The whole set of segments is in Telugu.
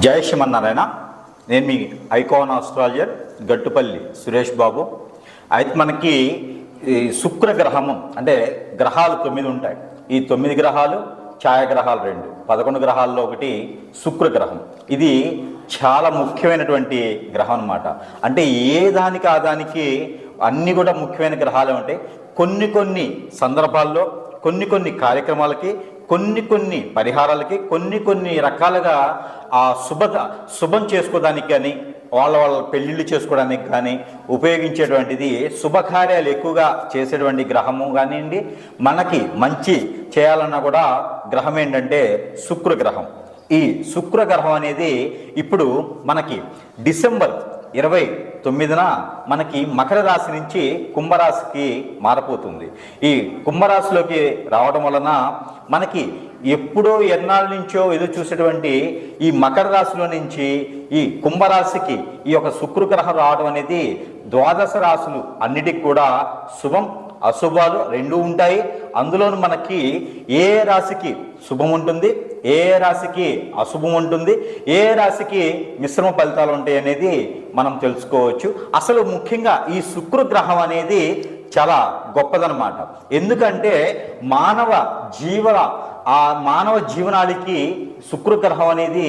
జయ శ్రీమన్నారాయణ. నేను మీ ఐకాన్ ఆస్ట్రాలజర్ గట్టుపల్లి సురేష్ బాబు. అయితే మనకి ఈ శుక్ర గ్రహము అంటే గ్రహాలు తొమ్మిది ఉంటాయి. ఈ తొమ్మిది గ్రహాలు ఛాయాగ్రహాలు రెండు పదకొండు గ్రహాల్లో ఒకటి శుక్ర గ్రహం ఇది చాలా ముఖ్యమైనటువంటి గ్రహం అన్నమాట. అంటే ఏ దానికి ఆ దానికి అన్నీ కూడా ముఖ్యమైన గ్రహాలు ఉంటాయి. కొన్ని కొన్ని సందర్భాల్లో కొన్ని కొన్ని కార్యక్రమాలకి కొన్ని కొన్ని పరిహారాలకి కొన్ని కొన్ని రకాలుగా ఆ శుభ శుభం చేసుకోవడానికి కానీ వాళ్ళ వాళ్ళ పెళ్ళిళ్ళు చేసుకోవడానికి కానీ ఉపయోగించేటువంటిది శుభకార్యాలు ఎక్కువగా చేసేటువంటి గ్రహము కానివ్వండి మనకి మంచి చేయాలన్నా కూడా గ్రహం ఏంటంటే శుక్ర గ్రహం ఈ శుక్ర గ్రహం అనేది ఇప్పుడు మనకి డిసెంబర్ ఇరవై తొమ్మిదిన మనకి మకర రాశి నుంచి కుంభరాశికి మారిపోతుంది. ఈ కుంభరాశిలోకి రావడం వలన మనకి ఎప్పుడో ఎన్నాళ్ళ నుంచో ఎదురు చూసేటువంటి ఈ మకర రాశిలో నుంచి ఈ కుంభరాశికి ఈ యొక్క శుక్రగ్రహం రావడం అనేది ద్వాదశ రాశులు అన్నిటికి కూడా శుభం అశుభాలు రెండు ఉంటాయి. అందులో మనకి ఏ రాశికి శుభం ఉంటుంది? ఏ రాశికి అశుభం ఉంటుంది? ఏ రాశికి మిశ్రమ ఫలితాలు ఉంటాయి అనేది మనం తెలుసుకోవచ్చు. అసలు ముఖ్యంగా ఈ శుక్రగ్రహం అనేది చాలా గొప్పదనమాట ఎందుకంటే మానవ జీవన ఆ మానవ జీవనానికి శుక్రగ్రహం అనేది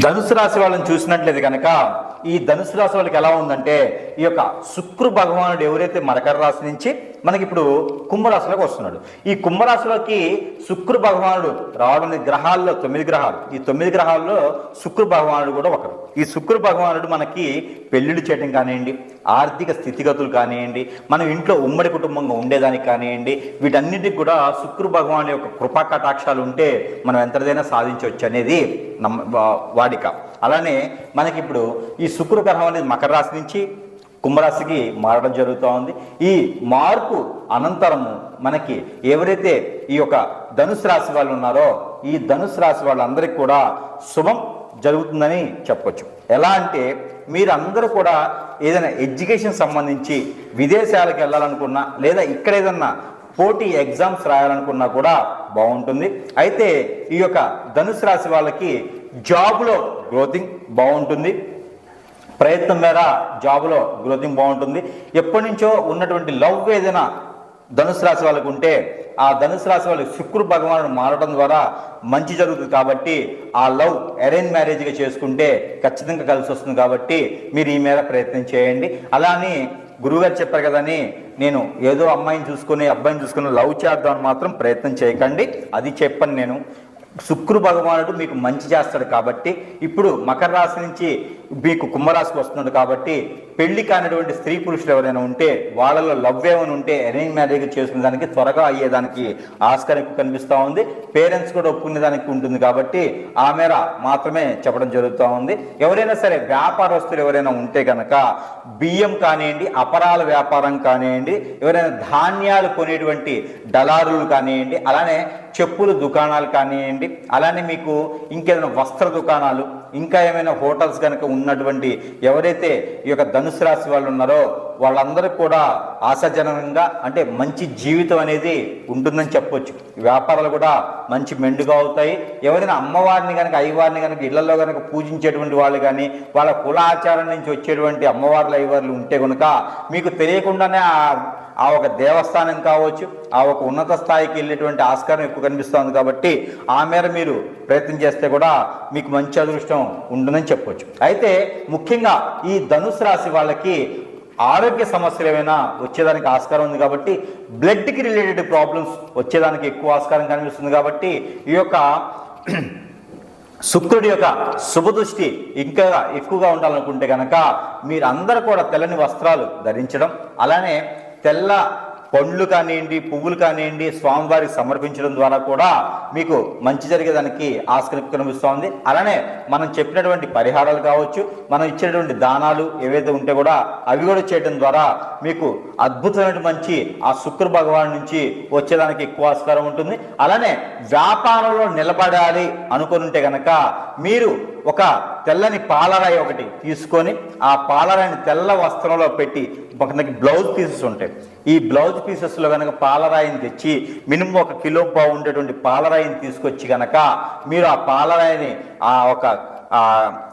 ధనుసు రాశి వాళ్ళని చూసినట్లయితే కనుక ఈ ధనుసు రాశి వాళ్ళకి ఎలా ఉందంటే ఈ యొక్క శుక్రు భగవానుడు ఎవరైతే మరకర రాశి నుంచి మనకి ఇప్పుడు కుంభరాశిలోకి వస్తున్నాడు. ఈ కుంభరాశిలోకి శుక్రు భగవానుడు రావడం గ్రహాల్లో తొమ్మిది గ్రహాలు. ఈ తొమ్మిది గ్రహాల్లో శుక్రు భగవానుడు కూడా ఒకరు ఈ శుక్రు భగవానుడు మనకి పెళ్ళిళ్ళు చేయడం కానివ్వండి ఆర్థిక స్థితిగతులు కానివ్వండి మనం ఇంట్లో ఉమ్మడి కుటుంబంగా ఉండేదానికి కానివ్వండి వీటన్నిటికి కూడా శుక్రు భగవాను యొక్క కృపా కటాక్షాలు ఉంటే మనం ఎంతదైనా సాధించవచ్చు అనేది నమ్మ వా- వాడిక. అలానే మనకి ఇప్పుడు ఈ శుక్ర గ్రహం అనేది మకర రాశి నుంచి కుంభరాశికి మారడం జరుగుతూ ఉంది. ఈ మార్పు అనంతరము మనకి ఎవరైతే ఈ యొక్క ధనుసు రాశి వాళ్ళు ఉన్నారో ఈ ధనుసు రాశి వాళ్ళందరికీ కూడా శుభం జరుగుతుందని చెప్పొచ్చు. ఎలా అంటే మీరందరూ కూడా ఏదైనా ఎడ్యుకేషన్ సంబంధించి విదేశాలకు వెళ్ళాలనుకున్నా లేదా ఇక్కడ ఏదన్నా పోటీ ఎగ్జామ్స్ రాయాలనుకున్నా కూడా బాగుంటుంది. అయితే ఈ యొక్క ధనుసు రాశి వాళ్ళకి జాబ్లో గ్రోతింగ్ బాగుంటుంది. ప్రయత్నం మేర జాబ్లో గ్రోతింగ్ బాగుంటుంది. ఎప్పటి నుంచో ఉన్నటువంటి లవ్ ఏదైనా ధనుసు రాశి వాళ్ళకు ఉంటే ఆ ధనుసు రాశి వాళ్ళకి శుక్రు భగవానుడు మారడం ద్వారా మంచి జరుగుతుంది కాబట్టి ఆ లవ్ అరేంజ్ మ్యారేజ్గా చేసుకుంటే ఖచ్చితంగా కలిసి వస్తుంది కాబట్టి మీరు ఈ మేర ప్రయత్నం చేయండి. అలానే గురువుగారు చెప్పారు కదని నేను ఏదో అమ్మాయిని చూసుకుని అబ్బాయిని చూసుకుని లవ్ చేద్దామని మాత్రం ప్రయత్నం చేయకండి. అది చెప్పను నేను. శుక్రు భగవానుడు మీకు మంచి చేస్తాడు కాబట్టి ఇప్పుడు మకర రాశి నుంచి మీకు కుంభరాశికి వస్తున్నాడు కాబట్టి పెళ్ళి కానిటువంటి స్త్రీ పురుషులు ఎవరైనా ఉంటే వాళ్ళలో లవ్ ఏమైనా ఉంటే అరేంజ్ మ్యారేజ్ చేసుకునే దానికి త్వరగా అయ్యేదానికి ఆస్కారం ఎక్కువ కనిపిస్తూ ఉంది. పేరెంట్స్ కూడా ఒప్పుకునే దానికి ఉంటుంది కాబట్టి ఆ మేర మాత్రమే చెప్పడం జరుగుతూ ఉంది. ఎవరైనా సరే వ్యాపారస్తులు ఎవరైనా ఉంటే కనుక బియ్యం కానివ్వండి అపరాల వ్యాపారం కానివ్వండి ఎవరైనా ధాన్యాలు కొనేటువంటి దళారులు కానివ్వండి అలానే చెప్పుల దుకాణాలు కానివ్వండి అలానే మీకు ఇంకేదైనా వస్త్ర దుకాణాలు ఇంకా ఏమైనా హోటల్స్ కనుక ఉన్నటువంటి ఎవరైతే ఈ యొక్క ధనుసు రాశి వాళ్ళు ఉన్నారో వాళ్ళందరికీ కూడా ఆశాజనకంగా అంటే మంచి జీవితం అనేది ఉంటుందని చెప్పొచ్చు. వ్యాపారాలు కూడా మంచి మెండుగా అవుతాయి. ఎవరైనా అమ్మవారిని కనుక అయ్యవారిని కనుక ఇళ్ళలో కనుక పూజించేటువంటి వాళ్ళు కానీ వాళ్ళ కుల ఆచారం నుంచి వచ్చేటువంటి అమ్మవార్లు అయ్యవార్లు ఉంటే కనుక మీకు తెలియకుండానే ఆ ఆ ఒక దేవస్థానం కావచ్చు ఆ ఒక ఉన్నత స్థాయికి వెళ్ళేటువంటి ఆస్కారం ఎక్కువ కనిపిస్తుంది కాబట్టి ఆ మేర మీరు ప్రయత్నం చేస్తే కూడా మీకు మంచి అదృష్టం ఉంటుందని చెప్పొచ్చు. అయితే ముఖ్యంగా ఈ ధనుసు రాశి వాళ్ళకి ఆరోగ్య సమస్యలు ఏమైనా వచ్చేదానికి ఆస్కారం ఉంది కాబట్టి బ్లడ్కి రిలేటెడ్ ప్రాబ్లమ్స్ వచ్చేదానికి ఎక్కువ ఆస్కారం కనిపిస్తుంది కాబట్టి ఈ యొక్క శుక్రుడి యొక్క శుభదృష్టి ఇంకా ఎక్కువగా ఉండాలనుకుంటే కనుక మీరు అందరూ కూడా తెల్లని వస్త్రాలు ధరించడం అలానే తెల్ల పండ్లు కానివ్వండి పువ్వులు కానివ్వండి స్వామివారికి సమర్పించడం ద్వారా కూడా మీకు మంచి జరిగేదానికి ఆస్కారం కనిపిస్తోంది. అలానే మనం చెప్పినటువంటి పరిహారాలు కావచ్చు మనం ఇచ్చినటువంటి దానాలు ఏవైతే ఉంటే కూడా అవి కూడా చేయడం ద్వారా మీకు అద్భుతమైన మంచి ఆ శుక్ర భగవాన్ నుంచి వచ్చేదానికి ఎక్కువ ఆస్కారం ఉంటుంది. అలానే వ్యాపారంలో నిలబడాలి అనుకుని ఉంటే కనుక మీరు ఒక తెల్లని పాలరాయి ఒకటి తీసుకొని ఆ పాలరాయిని తెల్ల వస్త్రంలో పెట్టి మనకి బ్లౌజ్ పీసెస్ ఉంటాయి. ఈ బ్లౌజ్ పీసెస్లో కనుక పాలరాయిని తెచ్చి మినిమం ఒక కిలో పావు ఉండేటువంటి పాలరాయిని తీసుకొచ్చి కనుక మీరు ఆ పాలరాయిని ఆ ఒక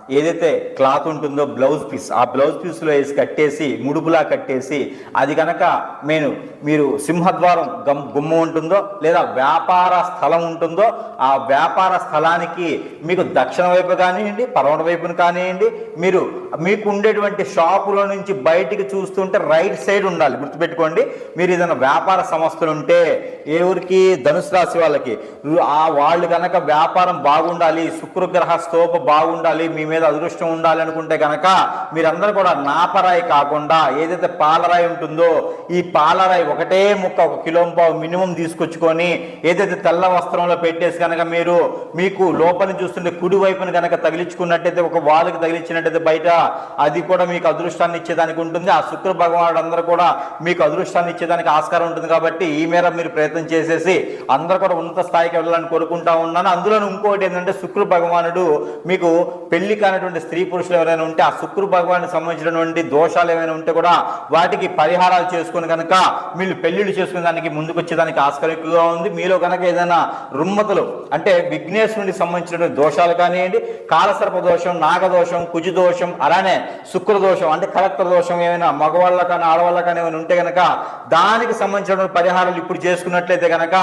ఏదైతే క్లాత్ ఉంటుందో బ్లౌజ్ పీస్ ఆ బ్లౌజ్ పీస్లో వేసి కట్టేసి ముడుపులా కట్టేసి అది కనుక నేను మీరు సింహద్వారం గమ్ గుమ్మ ఉంటుందో లేదా వ్యాపార స్థలం ఉంటుందో ఆ వ్యాపార స్థలానికి మీకు దక్షిణ వైపు కానివ్వండి పరమణ వైపును కానివ్వండి మీరు మీకు ఉండేటువంటి షాపులో నుంచి బయటికి చూస్తుంటే రైట్ సైడ్ ఉండాలి. గుర్తుపెట్టుకోండి మీరు ఏదైనా వ్యాపార సంస్థలు ఉంటే ఏ ఊరికి ధనుసు రాశి వాళ్ళకి ఆ వాళ్ళు కనుక వ్యాపారం బాగుండాలి శుక్రగ్రహ స్తోప బాగుండాలి మీ మీద అదృష్టం ఉండాలనుకుంటే కనుక మీరందరూ కూడా నాపరాయి కాకుండా ఏదైతే పాలరాయి ఉంటుందో ఈ పాలరాయి ఒకటే ముక్క ఒక కిలో పావు మినిమం తీసుకొచ్చుకొని ఏదైతే తెల్ల వస్త్రంలో పెట్టేసి కనుక మీరు మీకు లోపలి చూస్తుంటే కుడి వైపున కనుక తగిలించుకున్నట్టయితే ఒక వాలుకి తగిలించినట్టయితే బయట అది కూడా మీకు అదృష్టాన్ని ఇచ్చేదానికి ఉంటుంది. ఆ శుక్ర భగవానుడు అందరూ కూడా మీకు అదృష్టాన్ని ఇచ్చేదానికి ఆస్కారం ఉంటుంది కాబట్టి ఈ మేర మీరు ప్రయత్నం చేసేసి అందరూ కూడా ఉన్నత స్థాయికి వెళ్ళాలని కోరుకుంటా ఉన్నాను. అందులో ఇంకోటి ఏంటంటే శుక్ర భగవానుడు మీకు పెళ్ళి కానటువంటి స్త్రీ పురుషులు ఎవరైనా ఉంటే ఆ శుక్రు భగవానికి సంబంధించినటువంటి దోషాలు ఏమైనా ఉంటే కూడా వాటికి పరిహారాలు చేసుకుని కనుక మీరు పెళ్ళిళ్ళు చేసుకునే దానికి ముందుకు వచ్చేదానికి ఉంది. మీలో కనుక ఏదైనా రుమ్మతులు అంటే విఘ్నేశ్వరునికి సంబంధించినటువంటి దోషాలు కానివ్వండి కాలసర్ప దోషం నాగదోషం కుజు దోషం అలానే శుక్ర దోషం అంటే కలెక్టర్ దోషం ఏమైనా మగవాళ్ళ కానీ ఆడవాళ్ళ కానీ ఏమైనా ఉంటే కనుక దానికి సంబంధించిన పరిహారాలు ఇప్పుడు చేసుకున్నట్లయితే కనుక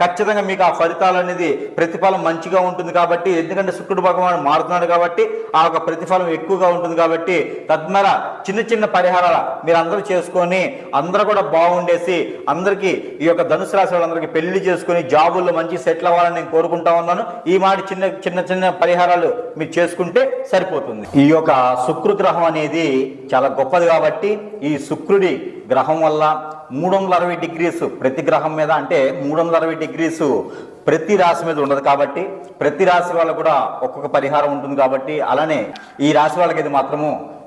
ఖచ్చితంగా మీకు ఆ ఫలితాలు అనేది ప్రతిఫలం మంచిగా ఉంటుంది కాబట్టి ఎందుకంటే శుక్రుడు భగవాన్ మారుతున్నాడు కాబట్టి ఆ యొక్క ప్రతిఫలం ఎక్కువగా ఉంటుంది కాబట్టి తద్మర చిన్న చిన్న పరిహారాలు మీరు అందరూ చేసుకొని అందరూ కూడా బాగుండేసి అందరికీ ఈ యొక్క ధనుసు రాశి వాళ్ళందరికీ పెళ్ళి చేసుకుని జాబుల్లో మంచి సెటిల్ అవ్వాలని నేను కోరుకుంటా ఉన్నాను. ఈ మాట చిన్న చిన్న చిన్న పరిహారాలు మీరు చేసుకుంటే సరిపోతుంది. ఈ యొక్క శుక్రు గ్రహం అనేది చాలా గొప్పది కాబట్టి ఈ శుక్రుడి గ్రహం వల్ల మూడు వందల అరవై డిగ్రీస్ ప్రతి గ్రహం మీద అంటే మూడు వందల అరవై డిగ్రీస్ ప్రతి రాశి మీద ఉండదు కాబట్టి ప్రతి రాశి వాళ్ళకు కూడా ఒక్కొక్క పరిహారం ఉంటుంది కాబట్టి అలానే ఈ రాశి వాళ్ళకి ఇది మాత్రము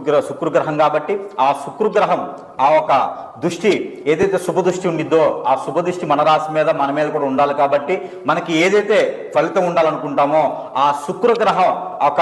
శుక్రగ్రహ శుక్రగ్రహం కాబట్టి ఆ శుక్రగ్రహం ఆ ఒక దృష్టి ఏదైతే శుభ దృష్టి ఉండిద్దో ఆ శుభ దృష్టి మన రాశి మీద మన మీద కూడా ఉండాలి కాబట్టి మనకి ఏదైతే ఫలితం ఉండాలనుకుంటామో ఆ శుక్రగ్రహం ఒక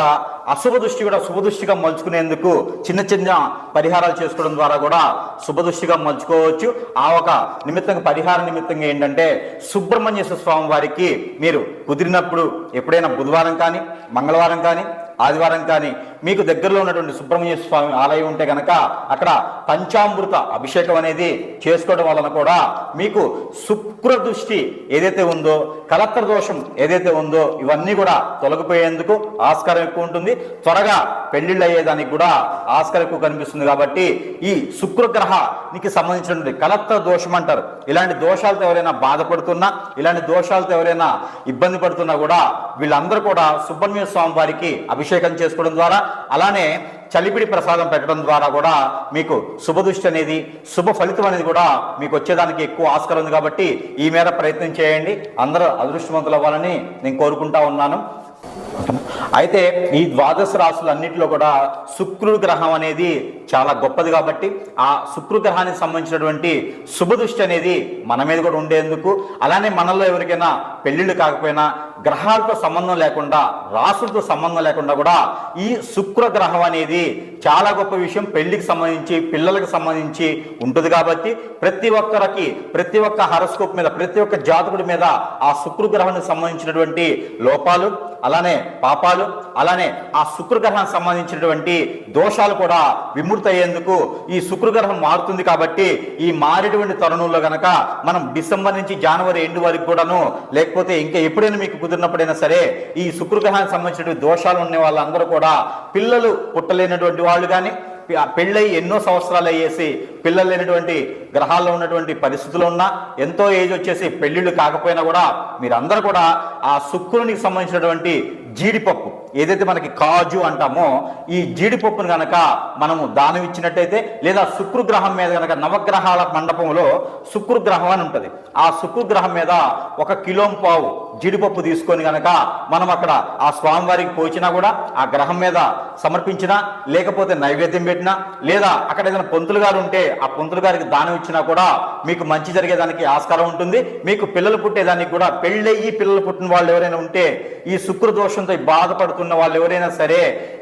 అశుభ దృష్టి కూడా శుభదృష్టిగా మలుచుకునేందుకు చిన్న చిన్న పరిహారాలు చేసుకోవడం ద్వారా కూడా శుభదృష్టిగా మలుచుకోవచ్చు. ఆ ఒక నిమిత్తంగా పరిహార నిమిత్తంగా ఏంటంటే సుబ్రహ్మణ్యేశ్వర స్వామి వారికి మీరు కుదిరినప్పుడు ఎప్పుడైనా బుధవారం కానీ మంగళవారం కానీ ఆదివారం కానీ మీకు దగ్గరలో ఉన్నటువంటి సుబ్రహ్మణ్య స్వామి ఆలయం ఉంటే కనుక అక్కడ పంచామృత అభిషేకం అనేది చేసుకోవడం వలన కూడా మీకు శుక్ర దృష్టి ఏదైతే ఉందో కలత్ర దోషం ఏదైతే ఉందో ఇవన్నీ కూడా తొలగిపోయేందుకు ఆస్కారం ఆస్కారం ఎక్కువ ఉంటుంది. త్వరగా పెళ్ళిళ్ళు అయ్యేదానికి కూడా ఆస్కారం ఎక్కువ కనిపిస్తుంది కాబట్టి ఈ శుక్రగ్రహానికి సంబంధించినటువంటి కలత్ర దోషం అంటారు. ఇలాంటి దోషాలతో ఎవరైనా బాధపడుతున్నా ఇలాంటి దోషాలతో ఎవరైనా ఇబ్బంది పడుతున్నా కూడా వీళ్ళందరూ కూడా సుబ్రహ్మణ్య స్వామి వారికి అభిషేకం చేసుకోవడం ద్వారా అలానే చలిపిడి ప్రసాదం పెట్టడం ద్వారా కూడా మీకు శుభదృష్టి అనేది శుభ ఫలితం అనేది కూడా మీకు వచ్చేదానికి ఎక్కువ ఆస్కారం ఉంది కాబట్టి ఈ మేర ప్రయత్నం చేయండి. అందరూ అదృష్టవంతులు అవ్వాలని నేను కోరుకుంటా ఉన్నాను. అయితే ఈ ద్వాదశ రాశులన్నింటిలో కూడా శుక్రుడు గ్రహం అనేది చాలా గొప్పది కాబట్టి ఆ శుక్రు గ్రహానికి సంబంధించినటువంటి శుభదృష్టి అనేది మన మీద కూడా ఉండేందుకు అలానే మనలో ఎవరికైనా పెళ్ళిళ్ళు కాకపోయినా గ్రహాలతో సంబంధం లేకుండా రాసులతో సంబంధం లేకుండా కూడా ఈ శుక్ర గ్రహం అనేది చాలా గొప్ప విషయం. పెళ్ళికి సంబంధించి పిల్లలకు సంబంధించి ఉంటుంది కాబట్టి ప్రతి ఒక్కరికి ప్రతి ఒక్క హరస్కోప్ మీద ప్రతి ఒక్క జాతకుడి మీద ఆ శుక్ర గ్రహానికి సంబంధించినటువంటి లోపాలు అలానే పాపాలు అలానే ఆ శుక్రగ్రహానికి సంబంధించినటువంటి దోషాలు కూడా విముక్తి అయ్యేందుకు ఈ శుక్రగ్రహం మారుతుంది కాబట్టి ఈ మారేటువంటి తరుణంలో గనక మనం డిసెంబర్ నుంచి జనవరి ఎండు వరకు కూడాను లేకపోతే ఇంకా ఎప్పుడైనా మీకు కుదిరినప్పుడైనా సరే ఈ శుక్రగ్రహానికి సంబంధించినటువంటి దోషాలు ఉన్న వాళ్ళందరూ కూడా పిల్లలు పుట్టలేనటువంటి వాళ్ళు కానీ పెళ్ళై ఎన్నో సంవత్సరాలు అయ్యేసి పిల్లలు లేనటువంటి గ్రహాల్లో ఉన్నటువంటి పరిస్థితులు ఉన్నా ఎంతో ఏజ్ వచ్చేసి పెళ్ళిళ్ళు కాకపోయినా కూడా మీరందరూ కూడా ఆ శుక్రునికి సంబంధించినటువంటి జీడిపప్పు ఏదైతే మనకి కాజు అంటామో ఈ జీడిపప్పును గనక మనము దానం ఇచ్చినట్టయితే లేదా శుక్రగ్రహం మీద గనక నవగ్రహాల మండపంలో శుక్రగ్రహం అని ఉంటుంది. ఆ శుక్రగ్రహం మీద ఒక కిలో పావు జీడిపప్పు తీసుకొని గనక మనం అక్కడ ఆ స్వామివారికి పోచినా కూడా ఆ గ్రహం మీద సమర్పించినా లేకపోతే నైవేద్యం పెట్టినా లేదా అక్కడ ఏదైనా పొంతులు గారు ఉంటే ఆ పొంతులు గారికి దానం ఇచ్చినా కూడా మీకు మంచి జరిగేదానికి ఆస్కారం ఉంటుంది. మీకు పిల్లలు పుట్టేదానికి కూడా పెళ్ళయ్యి పిల్లలు పుట్టిన వాళ్ళు ఎవరైనా ఉంటే ఈ శుక్రదోషంతో దోషంతో బాధపడుతున్న వాళ్ళు ఎవరైనా సరే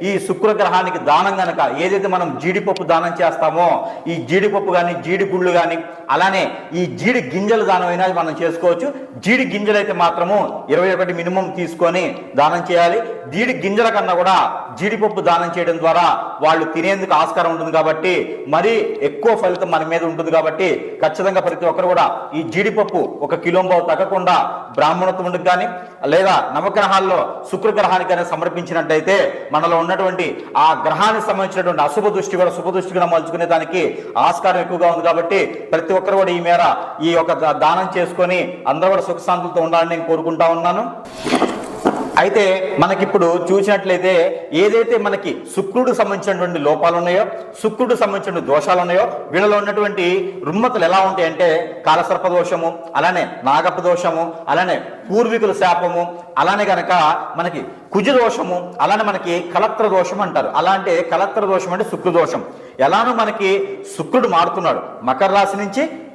ఈ శుక్ర గ్రహానికి దానం గనక ఏదైతే మనం జీడిపప్పు దానం చేస్తామో ఈ జీడిపప్పు కానీ జీడి గుళ్ళు కానీ అలానే ఈ జీడి గింజల దానం అయినా మనం చేసుకోవచ్చు. జీడి గింజలు అయితే మాత్రము ఇరవై ఒకటి మినిమం తీసుకొని దానం చేయాలి. జీడి గింజల కన్నా కూడా జీడిపప్పు దానం చేయడం ద్వారా వాళ్ళు తినేందుకు ఆస్కారం ఉంటుంది కాబట్టి మరీ ఎక్కువ ఫలితం మన మీద ఉంటుంది కాబట్టి ఖచ్చితంగా ప్రతి ఒక్కరు కూడా ఈ జీడిపప్పు ఒక కిలోంబావు తగ్గకుండా బ్రాహ్మణత్వం కానీ లేదా నవగ్రహాల్లో శుక్రగ్రహానికి అయినా సమర్పించినట్టయితే మనలో ఉన్నటువంటి ఆ గ్రహానికి సంబంధించినటువంటి అశుభ దృష్టి కూడా శుభ దృష్టిగా మలుచుకునే దానికి ఆస్కారం ఎక్కువగా ఉంది కాబట్టి ప్రతి ఒక్కరు కూడా ఈ మేర ఈ యొక్క దానం చేసుకొని అందరూ కూడా సుఖశాంతులతో ఉండాలని నేను కోరుకుంటా ఉన్నాను. అయితే మనకిప్పుడు చూసినట్లయితే ఏదైతే మనకి శుక్రుడు సంబంధించినటువంటి లోపాలు ఉన్నాయో శుక్రుడు సంబంధించిన దోషాలు ఉన్నాయో వీళ్ళలో ఉన్నటువంటి రుమ్మతులు ఎలా ఉంటాయి అంటే కాలసర్ప దోషము అలానే నాగప్ప దోషము అలానే పూర్వీకుల శాపము అలానే గనక మనకి కుజ దోషము అలానే మనకి కలత్ర దోషం అంటారు. అలా అంటే కలత్ర దోషం అంటే శుక్ర దోషం. ఎలానో మనకి శుక్రుడు మారుతున్నాడు. మకర రాశి నుంచి